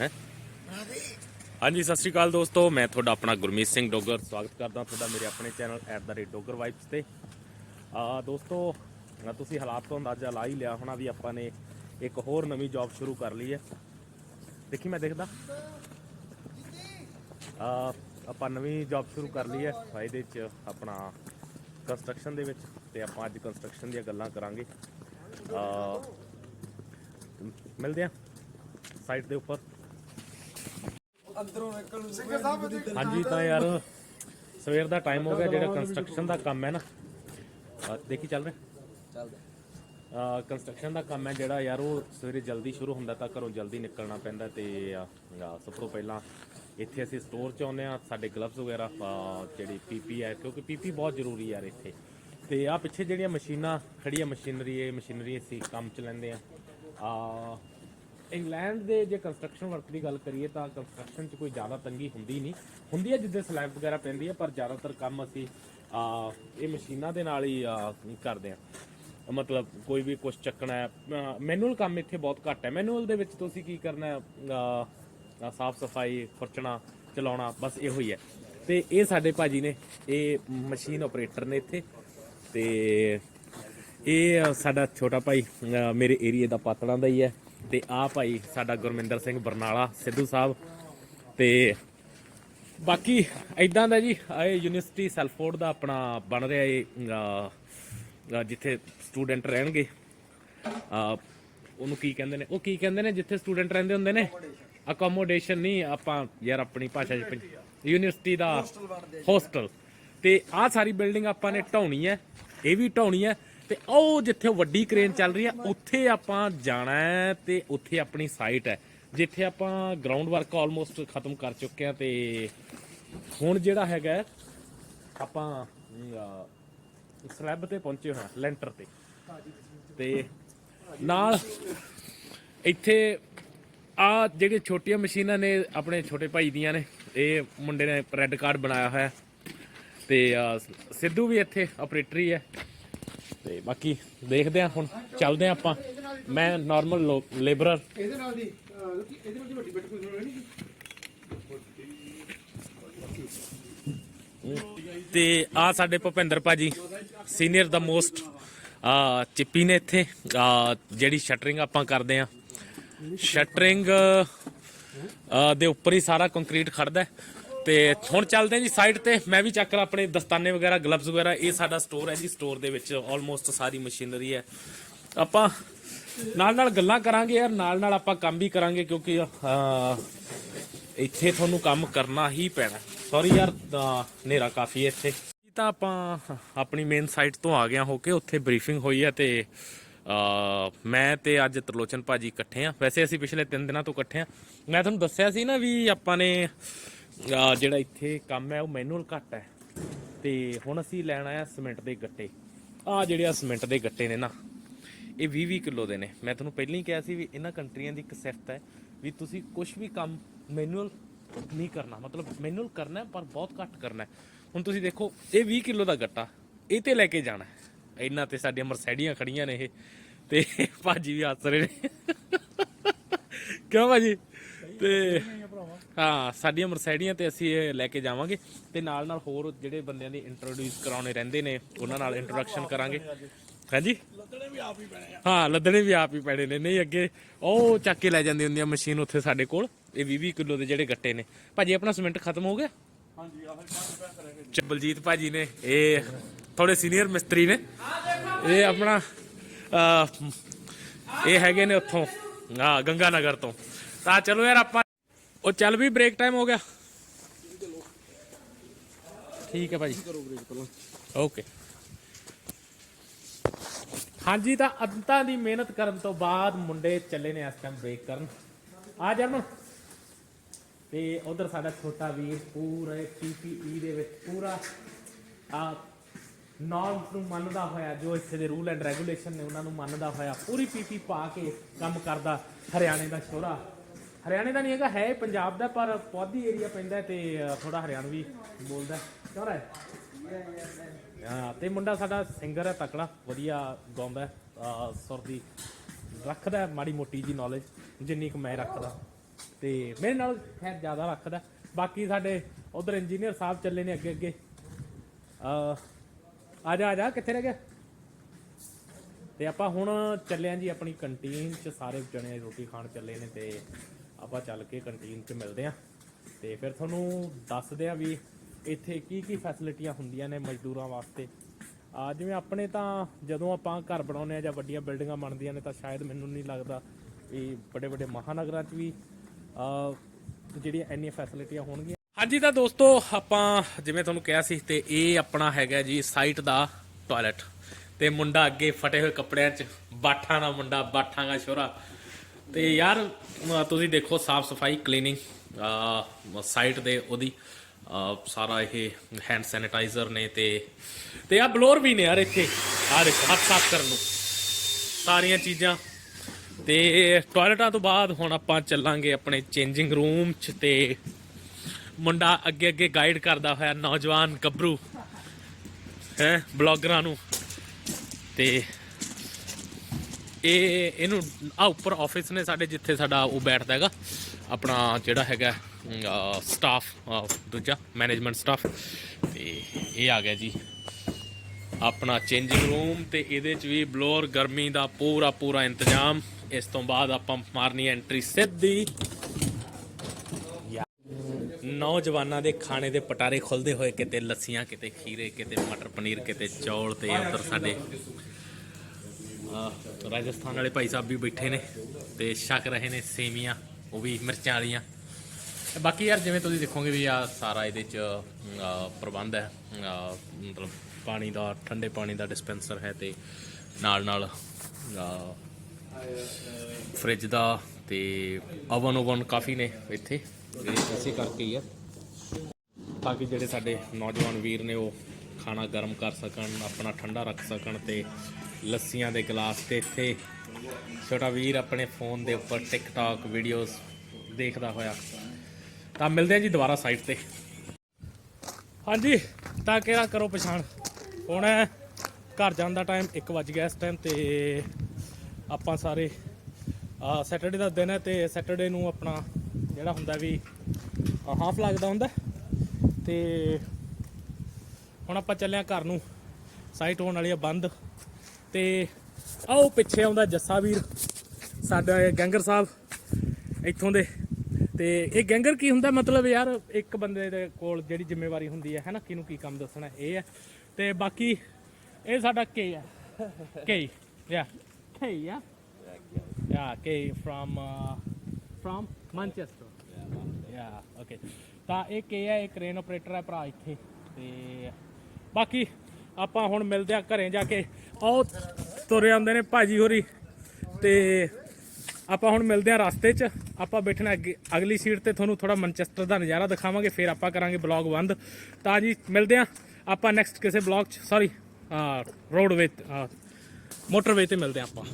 ਹੈ। ਹਾਂਜੀ, ਸਤਿ ਸ਼੍ਰੀ ਅਕਾਲ ਦੋਸਤੋ। ਮੈਂ ਤੁਹਾਡਾ ਆਪਣਾ ਗੁਰਮੀਤ ਸਿੰਘ ਡੋਗਰ। ਸਵਾਗਤ ਕਰਦਾ ਤੁਹਾਡਾ ਮੇਰੇ ਆਪਣੇ ਚੈਨਲ @ਡੋਗਰ ਵਾਈਬਸ ਤੇ। ਆ, ਦੋਸਤੋ ਆ ਤੁਸੀਂ ਹਾਲਾਤ ਤੋਂ ਅੰਦਾਜ਼ਾ ਲਾ ਹੀ ਲਿਆ ਹੋਣਾ ਵੀ ਆਪਾਂ ਨੇ ਇੱਕ ਹੋਰ ਨਵੀਂ ਜੌਬ ਸ਼ੁਰੂ ਕਰ ਲਈ ਹੈ। ਦੇਖੀ ਮੈਂ ਦੇਖਦਾ। ਆ, ਆਪਾਂ ਨਵੀਂ ਜੌਬ ਸ਼ੁਰੂ ਕਰ ਲਈ ਹੈ ਇਹਦੇ ਚ ਆਪਣਾ ਕੰਸਟਰਕਸ਼ਨ ਦੇ ਵਿੱਚ ਤੇ ਆਪਾਂ ਅੱਜ ਕੰਸਟਰਕਸ਼ਨ ਦੀਆਂ ਗੱਲਾਂ ਕਰਾਂਗੇ। ਆ, ਮਿਲਦੇ ਆ ਸਾਈਟ ਦੇ ਉੱਪਰ। ਅੰਦਰੋਂ ਨਿਕਲ ਨੂੰ ਸਿੱਖੇ ਸਾਹਿਬ ਦੀ ਹਾਂਜੀ ਤਾਂ ਯਾਰ ਸਵੇਰ ਦਾ ਟਾਈਮ ਹੋ ਗਿਆ ਜਿਹੜਾ ਕੰਸਟਰਕਸ਼ਨ ਦਾ ਕੰਮ ਹੈ ਨਾ। ਦੇਖੀ ਚੱਲ ਰਿਹਾ? ਚੱਲਦਾ। ਕੰਸਟਰਕਸ਼ਨ ਦਾ ਕੰਮ ਹੈ ਜਿਹੜਾ ਯਾਰ ਉਹ ਸਵੇਰੇ ਜਲਦੀ ਸ਼ੁਰੂ ਹੁੰਦਾ ਤਾਂ ਘਰੋਂ ਜਲਦੀ ਨਿਕਲਣਾ ਪੈਂਦਾ ਤੇ ਸਭ ਤੋਂ ਪਹਿਲਾਂ ਇੱਥੇ ਅਸੀਂ ਸਟੋਰ ਚ ਆਉਂਦੇ ਆ ਸਾਡੇ ਗਲਵਸ ਵਗੈਰਾ ਆਹ, ਜਿਹੜੀ ਪੀਪੀ ਹੈ ਕਿਉਂਕਿ ਪੀਪੀ ਬਹੁਤ ਜ਼ਰੂਰੀ ਯਾਰ ਇੱਥੇ। ਤੇ ਆ ਪਿੱਛੇ ਜਿਹੜੀਆਂ ਮਸ਼ੀਨਾਂ ਖੜੀਆਂ ਮਸ਼ੀਨਰੀ ਇਹ ਮਸ਼ੀਨਰੀ ਅਸੀਂ ਕੰਮ ਚ ਲੈਂਦੇ ਆ ਆ ਇੰਗਲੈਂਡ ਦੇ ਜੇ ਕੰਸਟਰਕਸ਼ਨ ਵਰਕ ਦੀ ਗੱਲ ਕਰੀਏ ਤਾਂ ਕੰਸਟਰਕਸ਼ਨ 'ਚ ਕੋਈ ਜ਼ਿਆਦਾ ਤੰਗੀ ਹੁੰਦੀ ਨਹੀਂ। ਹੁੰਦੀ ਹੈ ਜਿੱਦੇ ਸਲੈਬ ਵਗੈਰਾ ਪੈਂਦੀ ਹੈ ਪਰ ਜ਼ਿਆਦਾਤਰ ਕੰਮ ਅਸੀਂ ਆ ਇਹ ਮਸ਼ੀਨਾਂ ਦੇ ਨਾਲ ਹੀ ਆ, ਕਰਦੇ ਆ ਮਤਲਬ ਕੋਈ ਵੀ ਕੁਝ ਚੱਕਣਾ ਹੈ ਮੈਨੂਅਲ ਕੰਮ ਇੱਥੇ ਬਹੁਤ ਘੱਟ ਹੈ। ਮੈਨੂਅਲ ਦੇ ਵਿੱਚ ਤੁਸੀਂ ਕੀ ਕਰਨਾ ਹੈ ਸਾਫ਼ ਸਫ਼ਾਈ ਖੁਰਚਣਾ ਚਲਾਉਣਾ ਬਸ ਇਹੋ ਹੀ ਹੈ। ਤੇ ਇਹ ਸਾਡੇ ਭਾਜੀ ਨੇ ਇਹ ਮਸ਼ੀਨ ਆਪਰੇਟਰ ਨੇ ਇੱਥੇ। ਤੇ ਇਹ ਸਾਡਾ ਛੋਟਾ ਭਾਈ ਅ, ਮੇਰੇ ਏਰੀਏ ਦਾ ਪਾਤੜਾਂ ਦਾ ਹੀ ਹੈ। ਤੇ ਆ ਭਾਈ ਸਾਡਾ ਗੁਰਮਿੰਦਰ ਸਿੰਘ ਬਰਨਾਲਾ ਸਿੱਧੂ ਸਾਹਿਬ। ਤੇ ਬਾਕੀ ਇਦਾਂ ਦਾ ਜੀ ਇਹ ਯੂਨੀਵਰਸਿਟੀ ਸੈਲਫੋਰਡ ਦਾ ਆਪਣਾ ਬਣ ਰਿਹਾ ਇਹ ਅ, ਜਿੱਥੇ ਸਟੂਡੈਂਟ ਰਹਿਣਗੇ। ਉਹਨੂੰ ਕੀ ਕਹਿੰਦੇ ਨੇ ਉਹ ਕੀ ਕਹਿੰਦੇ ਨੇ ਜਿੱਥੇ ਸਟੂਡੈਂਟ ਰਹਿੰਦੇ ਹੁੰਦੇ ਨੇ? ਅਕੋਮੋਡੇਸ਼ਨ ਨਹੀਂ ਆਪਾਂ ਯਾਰ ਆਪਣੀ ਭਾਸ਼ਾ ਚ ਯੂਨੀਵਰਸਿਟੀ ਦਾ ਹੋਸਟਲ। ਤੇ ਆਹ ਸਾਰੀ ਬਿਲਡਿੰਗ ਆਪਾਂ ਨੇ ਢਾਉਣੀ ਹੈ ਇਹ ਵੀ ਢਾਉਣੀ ਹੈ। ਤੇ ਉਹ ਜਿੱਥੇ ਵੱਡੀ ਕ੍ਰੇਨ ਚੱਲ ਰਹੀ ਹੈ ਉੱਥੇ ਆਪਾਂ ਜਾਣਾ ਹੈ ਤੇ ਉੱਥੇ ਆਪਣੀ ਸਾਈਟ ਹੈ। ਜਿੱਥੇ ਆਪਾਂ ਗਰਾਊਂਡ ਵਰਕ ਆਲਮੋਸਟ ਖਤਮ ਕਰ ਚੁੱਕੇ ਆ ਤੇ ਹੁਣ ਜਿਹੜਾ ਹੈਗਾ ਆਪਾਂ ਸਲੈਬ ਤੇ ਪਹੁੰਚੇ ਹੋਏ ਹਾਂ ਲੈਂਟਰ ਤੇ। ਤੇ ਨਾਲ ਇੱਥੇ ਆ ਜਿਹੜੇ ਛੋਟੀਆਂ ਮਸ਼ੀਨਾਂ ਨੇ ਆਪਣੇ ਛੋਟੇ ਭਾਈ ਦੀਆਂ ਨੇ, ਇਹ ਮੁੰਡੇ ਨੇ ਰੈੱਡ ਕਾਰਡ ਬਣਾਇਆ ਹੋਇਆ। ਤੇ ਸਿੱਧੂ ਵੀ ਇੱਥੇ ਆਪਰੇਟਰ ਹੀ ਹੈ। ਤੇ ਬਾਕੀ ਦੇਖਦੇ ਆ ਹੁਣ ਚੱਲਦੇ ਆ ਆਪਾਂ। ਮੈਂ ਨਾਰਮਲ ਲੇਬਰਰ ਇਹਦੇ ਨਾਲ ਦੀ ਇਹਦੇ ਨਾਲ ਦੀ ਵੱਡੀ ਬੈਠ ਕੋਈ ਨਹੀਂ ਤੇ ਆ ਸਾਡੇ ਭੁਪਿੰਦਰ ਭਾਜੀ ਸੀਨੀਅਰ ਦਾ ਮੋਸਟ ਆ ਚਿੱਪੀ ਨੇ ਇੱਥੇ ਜਿਹੜੀ ਸ਼ਟਰਿੰਗ ਆਪਾਂ ਕਰਦੇ ਆ ਸ਼ਟਰਿੰਗ ਦੇ ਉੱਪਰ ਹੀ ਸਾਰਾ ਕੰਕਰੀਟ ਖੜਦਾ। ਤੇ ਹੁਣ ਚੱਲਦੇ ਹਾਂ ਜੀ ਸਾਈਡ ਤੇ। ਮੈਂ ਵੀ ਚੱਕ ਰ ਆਪਣੇ ਦਸਤਾਨੇ ਵਗੈਰਾ ਗਲਵਸ ਵਗੈਰਾ। ਇਹ ਸਾਡਾ ਸਟੋਰ ਹੈ ਜੀ ਸਟੋਰ ਦੇ ਵਿੱਚ ਆਲਮੋਸਟ ਸਾਰੀ ਮਸ਼ੀਨਰੀ ਹੈ। ਆਪਾਂ ਨਾਲ ਨਾਲ ਗੱਲਾਂ ਕਰਾਂਗੇ ਯਾਰ ਨਾਲ ਨਾਲ ਆਪਾਂ ਕੰਮ ਵੀ ਕਰਾਂਗੇ ਕਿਉਂਕਿ ਇੱਥੇ ਤੁਹਾਨੂੰ ਕੰਮ ਕਰਨਾ ਹੀ ਪੈਣਾ। ਸੌਰੀ ਯਾਰ ਹਨੇਰਾ ਕਾਫੀ ਹੈ ਇੱਥੇ। ਤਾਂ ਆਪਾਂ ਆਪਣੀ ਮੇਨ ਸਾਈਟ ਤੋਂ ਆ ਗਿਆ ਹੋ ਕੇ, ਉੱਥੇ ਬਰੀਫਿੰਗ ਹੋਈ ਹੈ ਤੇ ਮੈਂ ਤੇ ਅੱਜ ਤਰਲੋਚਨ ਭਾਜੀ ਇਕੱਠੇ ਆ ਵੈਸੇ ਅਸੀਂ ਪਿਛਲੇ 3 ਦਿਨਾਂ ਤੋਂ ਇਕੱਠੇ ਆ ਮੈਂ ਤੁਹਾਨੂੰ ਦੱਸਿਆ ਸੀ ਨਾ ਵੀ ਆਪਾਂ ਨੇ ਅਹ ਜਿਹੜਾ ਇੱਥੇ ਕੰਮ ਹੈ, ਉਹ ਮੈਨੂਅਲ ਘੱਟ ਹੈ। ਤੇ ਹੁਣ ਅਸੀਂ ਲੈਣ ਆਇਆ ਸੀਮੈਂਟ ਦੇ ਗੱਟੇ। ਆ ਜਿਹੜੇ ਆ ਸੀਮੈਂਟ ਦੇ ਗੱਟੇ ਨੇ ਨਾ, ਇਹ 20 20 ਕਿਲੋ ਦੇ ਨੇ। ਮੈਂ ਤੁਹਾਨੂੰ ਪਹਿਲਾਂ ਹੀ ਕਿਹਾ ਸੀ ਵੀ ਇਹਨਾਂ ਕੰਟਰੀਆਂ ਦੀ ਇੱਕ ਸਿਫਤ ਹੈ ਵੀ ਤੁਸੀਂ ਕੁਝ ਵੀ ਕੰਮ ਮੈਨੂਅਲ ਨਹੀਂ ਕਰਨਾ। ਮਤਲਬ ਮੈਨੂਅਲ ਕਰਨਾ ਪਰ ਬਹੁਤ ਘੱਟ ਕਰਨਾ ਹੁਣ ਤੁਸੀਂ ਦੇਖੋ, ਇਹ 20 ਕਿਲੋ ਦਾ ਗੱਟਾ, ਇਹ ਤੇ ਲੈ ਕੇ ਜਾਣਾ ਇਹਨਾਂ ਤੇ ਸਾਡੀਆਂ ਮਰਸੈਡੀਆਂ ਖੜੀਆਂ ਨੇ ਇਹ, ਤੇ ਭਾਜੀ ਵੀ ਹੱਸ ਰਹੇ ਨੇ। ਕਿਉਂ ਭਾਜੀ? ਤੇ ਹਾਂ ਸਾਡੀਆਂ ਮਰਸੈਡੀਆਂ ਤੇ ਅਸੀਂ ਇਹ ਲੈ ਕੇ ਜਾਵਾਂਗੇ ਤੇ ਨਾਲ ਨਾਲ ਹੋਰ ਜਿਹੜੇ ਬੰਦਿਆਂ ਦੀ ਇੰਟਰੋਡਿਊਸ ਕਰਾਉਣੇ ਰਹਿੰਦੇ ਨੇ ਉਹਨਾਂ ਨਾਲ ਇੰਟਰੋਡਕਸ਼ਨ ਕਰਾਂਗੇ। ਹਾਂਜੀ? ਹਾਂ ਲੱਦਣੇ ਵੀ ਆਪ ਹੀ ਪੈਣੇ ਨੇ। ਨਹੀਂ ਅੱਗੇ ਉਹ ਚੱਕ ਕੇ ਲੈ ਜਾਂਦੀ ਹੁੰਦੀ ਆ ਮਸ਼ੀਨ ਉੱਥੇ ਸਾਡੇ ਕੋਲ। ਇਹ 20 20 ਕਿਲੋ ਦੇ ਜਿਹੜੇ ਗੱਟੇ ਨੇ। ਭਾਜੀ ਆਪਣਾ ਸੀਮੈਂਟ ਖਤਮ ਹੋ ਗਿਆ? ਹਾਂਜੀ ਆਹ ਬਲਜੀਤ ਭਾਜੀ ਨੇ ਇਹ ਥੋੜੇ ਸੀਨੀਅਰ ਮਿਸਤਰੀ ਨੇ। ਇਹ ਆਪਣਾ ਇਹ ਹੈਗੇ ਨੇ ਉੱਥੋਂ ਆ ਗੰਗਾ ਨਗਰ ਤੋਂ। ਤਾਂ ਚਲੋ ਯਾਰ ਆਪਾਂ ਉਹ ਚੱਲ ਵੀ ਬ੍ਰੇਕ ਟਾਈਮ ਹੋ ਗਿਆ। ਠੀਕ ਹੈ ਭਾਜੀ ਕਰੋ ਬ੍ਰੇਕ ਪਹਿਲਾਂ ਓਕੇ ਹਾਂਜੀ, ਤਾਂ ਅੰਤਾਂ ਦੀ ਮਿਹਨਤ ਕਰਨ ਤੋਂ ਬਾਅਦ ਮੁੰਡੇ ਚੱਲੇ ਨੇ ਇਸ ਟਾਈਮ ਬ੍ਰੇਕ ਕਰਨ। ਆ ਜਰਮਨ। ਤੇ ਉਧਰ ਸਾਡਾ ਛੋਟਾ ਵੀਰ ਪੂਰੇ ਪੀਪੀਈ ਦੇ ਵਿੱਚ ਪੂਰਾ, ਆ ਨਾਰਮਸ ਨੂੰ ਮੰਨਦਾ ਹੋਇਆ, ਜੋ ਇੱਥੇ ਦੇ ਰੂਲ ਐਂਡ ਰੈਗੂਲੇਸ਼ਨ ਨੇ ਉਹਨਾਂ ਨੂੰ ਮੰਨਦਾ ਹੋਇਆ, ਪੂਰੀ ਪੀਪੀ ਪਾ ਕੇ ਕੰਮ ਕਰਦਾ ਹਰਿਆਣੇ ਦਾ ਛੋਰਾ। ਹਰਿਆਣੇ ਦਾ ਨਹੀਂ ਹੈਗਾ, ਹੈ ਪੰਜਾਬ ਦਾ, ਪਰ ਪੌਦੀ ਏਰੀਆ ਪੈਂਦਾ ਤੇ ਥੋੜਾ ਹਰਿਆਣਵੀ ਬੋਲਦਾ। ਕਿਉਂ ਹੈ? ਹਾਂ, ਤੇ ਮੁੰਡਾ ਸਾਡਾ ਸਿੰਗਰ ਹੈ, ਤਕੜਾ, ਵਧੀਆ ਗਾਉਂਦਾ ਸੁਰ ਦੀ। ਰੱਖਦਾ ਮਾੜੀ ਮੋਟੀ ਜੀ ਨੌਲੇਜ ਜਿੰਨੀ ਕੁ ਮੈਂ ਰੱਖਦਾ। ਤੇ ਮੇਰੇ ਨਾਲ ਖੈਰ ਜ਼ਿਆਦਾ ਰੱਖਦਾ ਬਾਕੀ ਸਾਡੇ ਉਧਰ ਇੰਜੀਨੀਅਰ ਸਾਹਿਬ ਚੱਲੇ ਨੇ ਅੱਗੇ ਅੱਗੇ। ਆ ਆ ਜਾ ਆ ਜਾ, ਕਿੱਥੇ ਰਹਿ ਗਿਆ? ਤੇ ਆਪਾਂ ਹੁਣ ਚੱਲੇ ਆਂ ਜੀ ਆਪਣੀ ਕੰਟੀਨ 'ਚ, ਸਾਰੇ ਜਣੇ ਰੋਟੀ ਖਾਣ ਚੱਲੇ ਨੇ ਤੇ ਆਪਾਂ ਚੱਲ ਕੇ ਕੰਟੀਨ 'ਚ ਮਿਲਦੇ ਆਂ ਤੇ ਫਿਰ ਤੁਹਾਨੂੰ ਦੱਸਦੇ ਆਂ ਵੀ ਇੱਥੇ ਕੀ ਕੀ ਫੈਸਿਲਿਟੀਆਂ ਹੁੰਦੀਆਂ ਨੇ ਮਜ਼ਦੂਰਾਂ ਵਾਸਤੇ। ਆ ਜਿਵੇਂ ਆਪਣੇ ਤਾਂ ਜਦੋਂ ਆਪਾਂ ਘਰ ਬਣਾਉਂਦੇ ਆ ਜਾਂ ਵੱਡੀਆਂ ਬਿਲਡਿੰਗਾਂ ਬਣਦੀਆਂ ਨੇ ਤਾਂ ਸ਼ਾਇਦ ਮੈਨੂੰ ਨਹੀਂ ਲੱਗਦਾ ਵੀ ਵੱਡੇ ਵੱਡੇ ਮਹਾਨਗਰਾਂ 'ਚ ਵੀ ਜਿਹੜੀਆਂ ਇੰਨੀਆਂ ਫੈਸਿਲਿਟੀਆਂ ਹੋਣਗੀਆਂ। ਹਾਂਜੀ ਤਾਂ ਦੋਸਤੋ ਆਪਾਂ ਜਿਵੇਂ ਤੁਹਾਨੂੰ ਕਿਹਾ ਸੀ ਤੇ ਇਹ ਆਪਣਾ ਹੈਗਾ ਜੀ ਸਾਈਟ ਦਾ ਟਾਇਲਟ ਤੇ ਮੁੰਡਾ ਅੱਗੇ ਫਟੇ ਹੋਏ ਕੱਪੜਿਆਂ 'ਚ ਬਾਠਾਂ ਦਾ ਮੁੰਡਾ ਬਾਠਾਂ ਦਾ ਸ਼ੋਰਾ ਤੇ ਯਾਰ ਤੁਸੀਂ ਦੇਖੋ ਸਾਫ਼ ਸਫ਼ਾਈ ਕਲੀਨਿੰਗ ਸਾਈਟ ਦੇ ਉਹਦੀ ਸਾਰਾ ਇਹ ਹੈਂਡ ਸੈਨੀਟਾਈਜ਼ਰ ਨੇ ਤੇ ਤੇ ਆ ਬਲੋਰ ਵੀ ਨੇ ਯਾਰ ਇੱਥੇ। ਆ ਦੇਖੋ, ਹੱਥ ਸਾਫ਼ ਕਰਨ ਨੂੰ। ਸਾਰੀਆਂ ਚੀਜ਼ਾਂ। ਤੇ ਟਾਇਲਟਾਂ ਤੋਂ ਬਾਅਦ ਹੁਣ ਆਪਾਂ ਚੱਲਾਂਗੇ ਆਪਣੇ ਚੇਂਜਿੰਗ ਰੂਮ 'ਚ ਤੇ ਮੁੰਡਾ ਅੱਗੇ ਅੱਗੇ ਗਾਈਡ ਕਰਦਾ ਹੋਇਆ ਨੌਜਵਾਨ ਗੱਭਰੂ, ਹੈ ਬਲੌਗਰਾਂ ਨੂੰ। ਤੇ ਇਹ ਇਹਨੂੰ ਆ ਉੱਪਰ ਆਫਿਸ ਨੇ ਸਾਡੇ ਜਿੱਥੇ ਸਾਡਾ ਉਹ ਬੈਠਦਾ ਹੈਗਾ, ਆਪਣਾ ਜਿਹੜਾ ਹੈਗਾ ਸਟਾਫ ਦੂਜਾ ਮੈਨੇਜਮੈਂਟ ਸਟਾਫ ਤੇ ਇਹ ਆ ਗਿਆ ਜੀ। ਆਪਣਾ ਚੇਂਜਿੰਗ ਰੂਮ ਤੇ ਇਹਦੇ ਚ ਵੀ ਬਲੋਰ ਗਰਮੀ ਦਾ ਪੂਰਾ ਪੂਰਾ ਇੰਤਜ਼ਾਮ। ਇਸ ਤੋਂ ਬਾਅਦ ਆਪਾਂ ਮਾਰਨੀ ਐਂਟਰੀ ਸਿੱਧੀ। ਨੌਜਵਾਨਾਂ ਦੇ ਖਾਣੇ ਦੇ ਪਟਾਰੇ ਖੁੱਲਦੇ ਹੋਏ ਕਿਤੇ ਲੱਸੀਆਂ, ਕਿਤੇ ਖੀਰੇ, ਕਿਤੇ ਮਟਰ ਪਨੀਰ, ਕਿਤੇ ਚੌਲ ਤੇ ਉਧਰ ਸਾਡੇ ਰਾਜਸਥਾਨ ਵਾਲੇ ਭਾਈ ਸਾਹਿਬ ਵੀ ਬੈਠੇ ਨੇ ਤੇ ਛਕ ਰਹੇ ਨੇ ਸੇਵੀਆਂ ਉਹ ਵੀ ਮਿਰਚਾਂ ਵਾਲੀਆਂ। ਬਾਕੀ ਯਾਰ ਜਿਵੇਂ ਤੁਸੀਂ ਦੇਖੋਗੇ ਵੀ ਆ ਸਾਰਾ ਇਹਦੇ ਚ ਪ੍ਰਬੰਧ ਹੈ ਮਤਲਬ ਪਾਣੀ ਦਾ, ਠੰਡੇ ਪਾਣੀ ਦਾ ਡਿਸਪੈਂਸਰ ਹੈ ਤੇ ਨਾਲ ਨਾਲ ਫ੍ਰਿਜ ਦਾ ਤੇ ਓਵਨ ਓਵਨ ਕਾਫੀ ਨੇ ਇੱਥੇ। ਇਹ ਇਸੇ ਕਰਕੇ ਹੀ ਆ ਬਾਕੀ ਜਿਹੜੇ ਸਾਡੇ ਨੌਜਵਾਨ ਵੀਰ ਨੇ ਉਹ ਖਾਣਾ ਗਰਮ ਕਰ ਸਕਣ, ਆਪਣਾ ਠੰਡਾ ਰੱਖ ਸਕਣ ਤੇ ਲੱਸੀਆਂ ਦੇ ਗਲਾਸ ਤੇ ਇੱਥੇ ਛੋਟਾ ਵੀਰ ਆਪਣੇ ਫੋਨ ਦੇ ਉੱਪਰ ਟਿਕਟੌਕ ਵੀਡੀਓਜ਼ ਦੇਖਦਾ ਹੋਇਆ। ਤਾਂ ਮਿਲਦੇ ਹਾਂ ਜੀ ਦੁਬਾਰਾ ਸਾਈਟ ਤੇ। ਹਾਂਜੀ, ਤਾਂ ਕਿਹੜਾ ਕਰੋ ਪਛਾਣ? ਹੁਣ ਹੈ ਘਰ ਜਾਣ ਦਾ ਟਾਈਮ 1 ਵਜ ਗਿਆ ਇਸ ਟਾਈਮ ਤੇ ਆਪਾਂ ਸਾਰੇ ਸੈਟਰਡੇ ਦਾ ਦਿਨ ਹੈ ਤੇ ਸੈਟਰਡੇ ਨੂੰ ਆਪਣਾ ਜਿਹੜਾ ਹੁੰਦਾ ਵੀ ਹਾਫ ਲੱਗਦਾ ਹੁੰਦਾ। ਤੇ ਹੁਣ ਆਪਾਂ ਚੱਲੇ ਆ ਘਰ ਨੂੰ। ਸਾਈਟ ਹੋਣ ਵਾਲੀ ਆ ਬੰਦ। ਤੇ ਆਓ ਪਿੱਛੇ ਆਉਂਦਾ ਜੱਸਾ ਵੀਰ ਸਾਡਾ ਗੈਂਗਰ ਸਾਹਿਬ ਇੱਥੋਂ ਦੇ। ਤੇ ਇਹ ਗੈਂਗਰ ਕੀ ਹੁੰਦਾ? ਮਤਲਬ ਯਾਰ ਇੱਕ ਬੰਦੇ ਦੇ ਕੋਲ ਜਿਹੜੀ ਜ਼ਿੰਮੇਵਾਰੀ ਹੁੰਦੀ ਹੈ ਹੈਨਾ? ਕਿਹਨੂੰ ਕੀ ਕੰਮ ਦੱਸਣਾ ਇਹ ਹੈ। ਤੇ ਬਾਕੀ ਇਹ ਸਾਡਾ ਕੇ ਹੈ। ਕੇ ਯਾ ਕੇ ਯਾ ਯਾ ਕੇ ਫਰਮ ਫਰਮ ਮੈਨਚੈਸਟਰ ਯਾ ਓਕੇ ਤਾਂ ਇਹ ਕੀ ਹੈ ਇਹ ਕ੍ਰੇਨ ਆਪਰੇਟਰ ਹੈ ਭਰਾ ਇੱਥੇ। ਤੇ ਬਾਕੀ ਆਪਾਂ ਹੁਣ ਮਿਲਦੇ ਆ ਘਰੇ ਜਾ ਕੇ। ਆਓ, ਤੁਰੇ ਆਉਂਦੇ ਨੇ ਭਾਜੀ ਹੋਰੀ। ਤੇ ਆਪਾਂ ਹੁਣ ਮਿਲਦੇ ਆ ਰਸਤੇ 'ਚ। ਆਪਾਂ ਬੈਠਣਾ ਅੱਗੇ ਅਗਲੀ ਸੀਟ ਤੇ ਤੁਹਾਨੂੰ ਥੋੜਾ ਮਨਚੈਸਟਰ ਦਾ ਨਜ਼ਾਰਾ ਦਿਖਾਵਾਂਗੇ, ਫਿਰ ਆਪਾਂ ਕਰਾਂਗੇ ਬਲੌਗ ਬੰਦ। ਤਾਂ ਜੀ, ਮਿਲਦੇ ਆ ਆਪਾਂ ਨੈਕਸਟ ਕਿਸੇ ਬਲੌਗ 'ਚ ਸੌਰੀ ਰੋਡਵੇ ਮੋਟਰਵੇ ਤੇ ਮਿਲਦੇ ਆ ਆਪਾਂ।